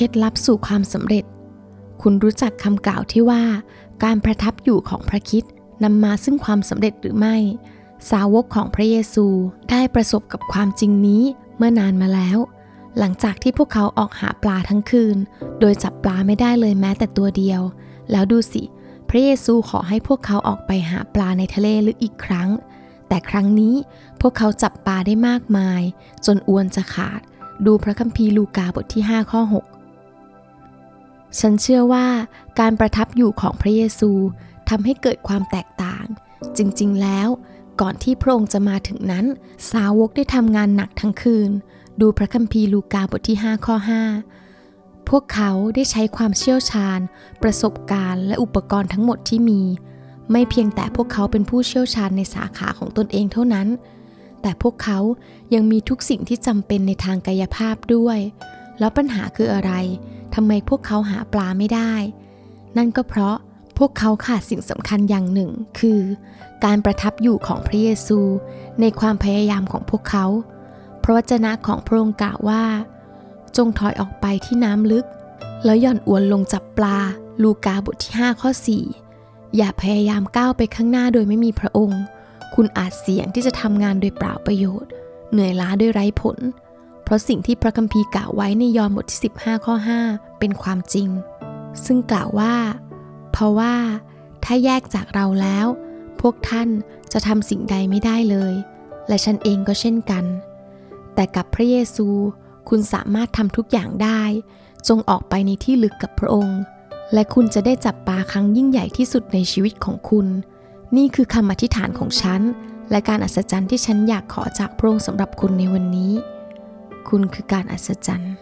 เคล็ดลับสู่ความสำเร็จ คุณรู้จักคำกล่าวที่ว่า การประทับอยู่ของพระคิดนำมาซึ่งความสำเร็จหรือไม่ สาวกของพระเยซูได้ประสบกับความจริงนี้เมื่อนานมาแล้ว หลังจากที่พวกเขาออกหาปลาทั้งคืน โดยจับปลาไม่ได้เลยแม้แต่ตัวเดียว แล้วดูสิ พระเยซูขอให้พวกเขาออกไปหาปลาในทะเลลึกอีกครั้ง แต่ครั้งนี้พวกเขาจับปลาได้มากมาย จนอวนจะขาด ดูพระคัมภีร์ลูกาบทที่ 5 ข้อ 6 ฉันเชื่อว่าการประทับอยู่ของพระเยซูทำให้เกิดความแตกต่าง จริงๆแล้วก่อนที่พระองค์จะมาถึงนั้น สาวกได้ทำงานหนักทั้งคืน ดูพระคัมภีร์ลูกาบทที่ 5 ข้อ 5 พวกเขาได้ใช้ความเชี่ยวชาญ ประสบการณ์และอุปกรณ์ทั้งหมดที่มี ไม่เพียงแต่พวกเขาเป็นผู้เชี่ยวชาญในสาขาของตนเองเท่านั้น แต่พวกเขายังมีทุกสิ่งที่จำเป็นในทางกายภาพด้วย แล้วปัญหาคืออะไร ทำไมพวกเขาหาปลาไม่ได้ นั่นก็เพราะพวกเขาขาดสิ่งสำคัญอย่างหนึ่ง คือ การประทับอยู่ของพระเยซู ในความพยายามของพวกเขา พระวจนะของพระองค์กล่าวว่า จงถอยออกไปที่น้ำลึก แล้วหย่อนอวนลงจับปลา ลูกาบทที่ 5 ข้อ 4 อย่าพยายามก้าวไปข้างหน้าโดยไม่มีพระองค์ คุณอาจเสี่ยงที่จะทำงานโดยเปล่าประโยชน์ เหนื่อยล้าด้วยไร้ผล เพราะสิ่งที่พระคัมภีร์กล่าวไว้ในยอห์นบทที่ 15 ข้อ 5 เป็นความจริง ซึ่งกล่าวว่า เพราะว่าถ้าแยกจากเราแล้ว พวกท่านจะทำสิ่งใดไม่ได้เลย และฉันเองก็เช่นกัน แต่กับพระเยซูคุณสามารถทำทุกอย่างได้ จงออกไปในที่ลึกกับพระองค์ และคุณจะได้จับปลาครั้งยิ่งใหญ่ที่สุดในชีวิตของคุณ นี่คือคำอธิษฐานของฉัน และการอัศจรรย์ที่ฉันอยากขอจากพระองค์สำหรับคุณในวันนี้ คุณคือการอัศจรรย์